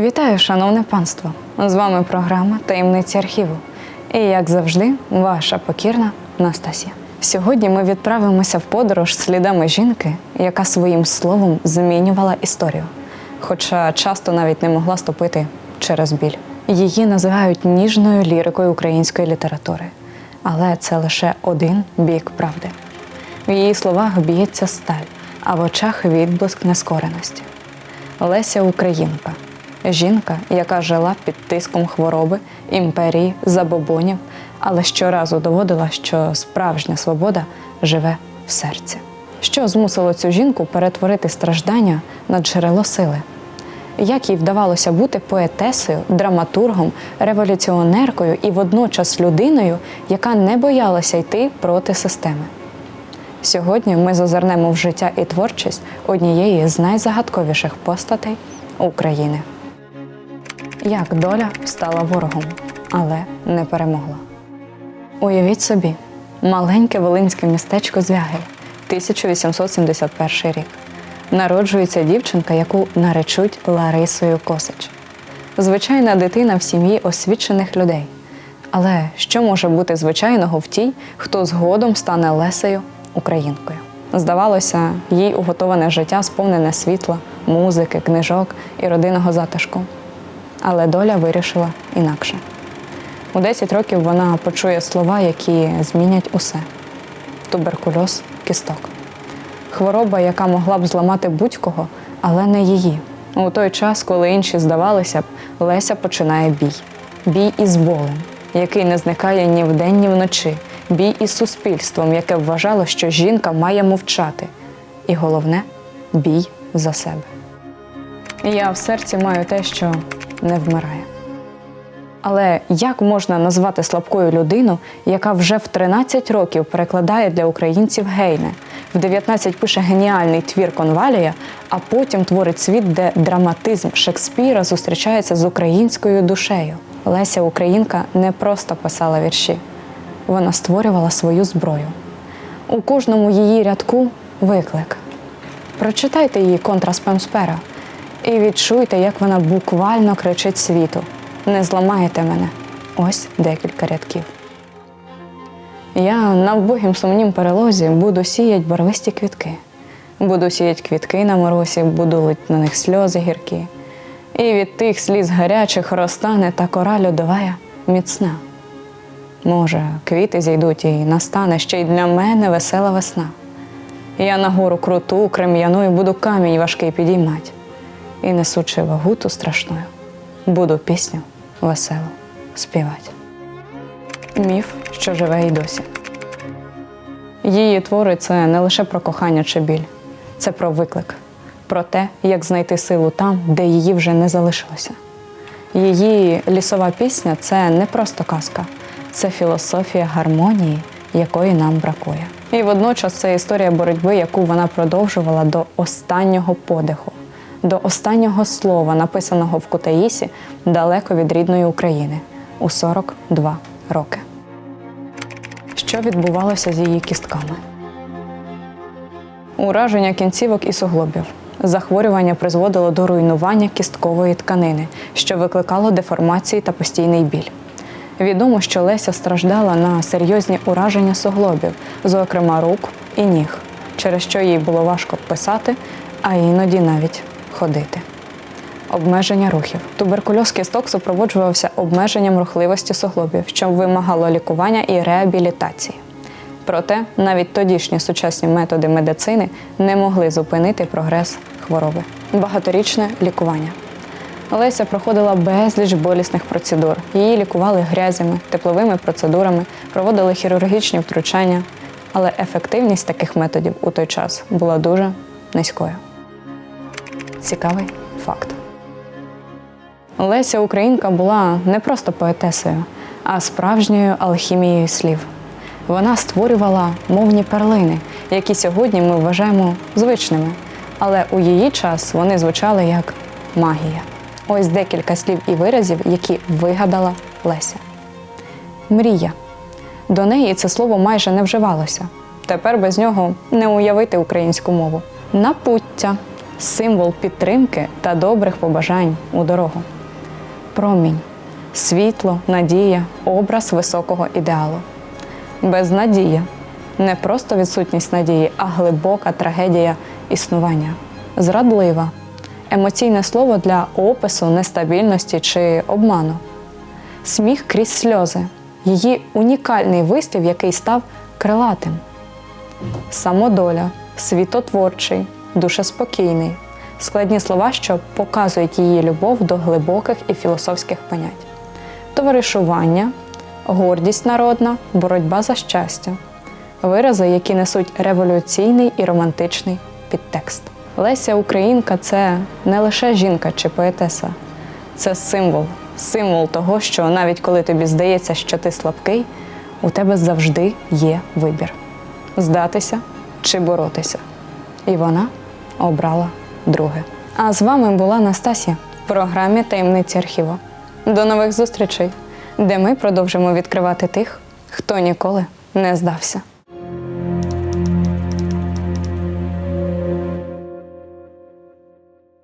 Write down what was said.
Вітаю, шановне панство! З вами програма Таємниці архіву. І як завжди, ваша покірна Настасія. Сьогодні ми відправимося в подорож слідами жінки, яка своїм словом змінювала історію, хоча часто навіть не могла ступити через біль. Її називають ніжною лірикою української літератури, але це лише один бік правди. В її словах б'ється сталь, а в очах відблиск нескореності. Леся Українка жінка, яка жила під тиском хвороби, імперії, забобонів, але щоразу доводила, що справжня свобода живе в серці. Що змусило цю жінку перетворити страждання на джерело сили? Як їй вдавалося бути поетесою, драматургом, революціонеркою і водночас людиною, яка не боялася йти проти системи? Сьогодні ми зазирнемо в життя і творчість однієї з найзагадковіших постатей України. Як доля стала ворогом, але не перемогла. Уявіть собі, маленьке волинське містечко Звягель, 1871 рік. Народжується дівчинка, яку наречуть Ларисою Косич. Звичайна дитина в сім'ї освічених людей. Але що може бути звичайного в тій, хто згодом стане Лесею українкою? Здавалося, їй уготоване життя сповнене світла, музики, книжок і родинного затишку. Але доля вирішила інакше. У 10 років вона почує слова, які змінять усе: туберкульоз кісток. Хвороба, яка могла б зламати будь-кого, але не її. У той час, коли інші здавалися б, Леся починає бій. Бій із болем, який не зникає ні вдень, ні вночі. Бій із суспільством, яке вважало, що жінка має мовчати. І головне бій за себе. Я в серці маю те, що не вмирає. Але як можна назвати слабкою людину, яка вже в 13 років перекладає для українців гейне, в 19 пише геніальний твір Конвалія, а потім творить світ, де драматизм Шекспіра зустрічається з українською душею. Леся Українка не просто писала вірші, вона створювала свою зброю. У кожному її рядку виклик. Прочитайте її контраспемспера і відчуйте, як вона буквально кричить світу. Не зламаєте мене. Ось декілька рядків. Я на вбогім сумнім перелозі буду сіять барвисті квітки. Буду сіять квітки на морозі, буду лить на них сльози гіркі. І від тих сліз гарячих розтане та кора льодовая міцна. Може, квіти зійдуть і настане ще й для мене весела весна. Я на гору круту, крем'яну і буду камінь важкий підіймать. І несучи вагу ту страшною, буду пісню веселу співати. Міф, що живе і досі. Її твори це не лише про кохання чи біль, це про виклик, про те, як знайти силу там, де її вже не залишилося. Її лісова пісня це не просто казка, це філософія гармонії, якої нам бракує. І водночас це історія боротьби, яку вона продовжувала до останнього подиху, до останнього слова, написаного в Кутаїсі далеко від рідної України у 42 роки. Що відбувалося з її кістками? Ураження кінцівок і суглобів. Захворювання призводило до руйнування кісткової тканини, що викликало деформації та постійний біль. Відомо, що Леся страждала на серйозні ураження суглобів, зокрема рук і ніг, через що їй було важко писати, а іноді навіть ходити. Обмеження рухів. Туберкульоз кісток супроводжувався обмеженням рухливості суглобів, що вимагало лікування і реабілітації. Проте навіть тодішні сучасні методи медицини не могли зупинити прогрес хвороби. Багаторічне лікування. Леся проходила безліч болісних процедур. Її лікували грязями, тепловими процедурами, проводили хірургічні втручання, але ефективність таких методів у той час була дуже низькою. Цікавий факт. Леся Українка була не просто поетесою, а справжньою алхімією слів. Вона створювала мовні перлини, які сьогодні ми вважаємо звичними, але у її час вони звучали як магія. Ось декілька слів і виразів, які вигадала Леся. Мрія. До неї це слово майже не вживалося. Тепер без нього не уявити українську мову. Напуття символ підтримки та добрих побажань у дорогу. Промінь, світло, надія, образ високого ідеалу. Безнадія не просто відсутність надії, а глибока трагедія існування. Зрадлива емоційне слово для опису нестабільності чи обману. Сміх крізь сльози її унікальний вислів, який став крилатим. Самодоля, світотворчий, душеспокійний. Складні слова, що показують її любов до глибоких і філософських понять. Товаришування, гордість народна, боротьба за щастя. Вирази, які несуть революційний і романтичний підтекст. Леся Українка це не лише жінка чи поетеса, це символ, символ того, що навіть коли тобі здається, що ти слабкий, у тебе завжди є вибір здатися чи боротися. І вона обрала друге. А з вами була Настасія в програмі Таємниці архіву. До нових зустрічей, де ми продовжимо відкривати тих, хто ніколи не здався.